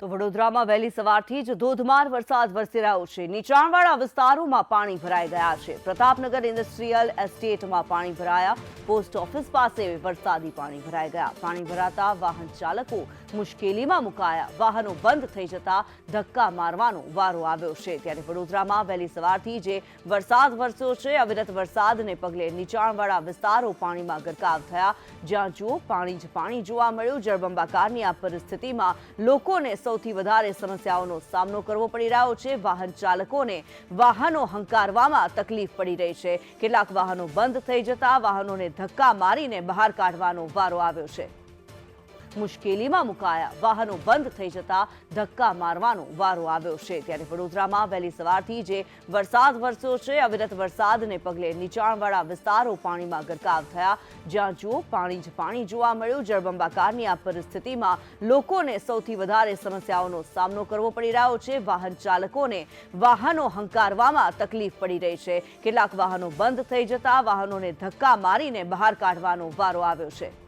તો વડોદરામાં વહેલી સવારથી જ ધોધમાર વરસાદ વરસી રહ્યો છે. નીચાણવાળા વિસ્તારોમાં પાણી ભરાઈ ગયા છે. પ્રતાપનગર ઇન્ડસ્ટ્રીયલ એસ્ટેટમાં પાણી ભરાયા. પોસ્ટ ઓફિસ પાસે વરસાદી પાણી ભરાઈ ગયા. પાણી ભરાતા વાહન ચાલકો મુશ્કેલીમાં મુકાયા. વાહનો બંધ થઈ જતા ધક્કા મારવાનો વારો આવ્યો છે. ત્યારે વડોદરામાં વહેલી સવારથી જે વરસાદ વરસ્યો છે, અવિરત વરસાદને પગલે નીચાણવાળા વિસ્તારો પાણીમાં ગરકાવ થયા. જ્યાં જુઓ, પાણી જ પાણી જોવા મળ્યું. જળબંબાકારની આ પરિસ્થિતિમાં લોકોને સૌથી વધારે સમસ્યાઓનો સામનો કરવો પડી રહ્યો છે. વાહન ચાલકોને વાહનો હંકારવામાં તકલીફ પડી રહી છે. કેટલાક વાહનો બંધ થઈ જતા વાહનોને ધક્કા મારીને બહાર કાઢવાનો વારો આવ્યો છે. મુશ્કેલીમાં મુકાયા. વાહનો બંધ થઈ જતા ધક્કા મારવાનો વારો આવ્યો છે. ત્યારે વડોદરામાં વહેલી સવારથી જે વરસાદ વરસ્યો છે, અવિરત વરસાદને પગલે નીચાણવાળા વિસ્તારો પાણીમાં ગરકાવ થયા. જ્યાં જુઓ, પાણી જ પાણી જોવા મળ્યું. જળબંબાકારની આ પરિસ્થિતિમાં લોકોને સૌથી વધારે સમસ્યાઓનો સામનો કરવો પડી રહ્યો છે. વાહન ચાલકોને વાહનો હંકારવામાં તકલીફ પડી રહી છે. કેટલાક વાહનો બંધ થઈ જતા વાહનોને ધક્કા મારીને બહાર કાઢવાનો વારો આવ્યો છે.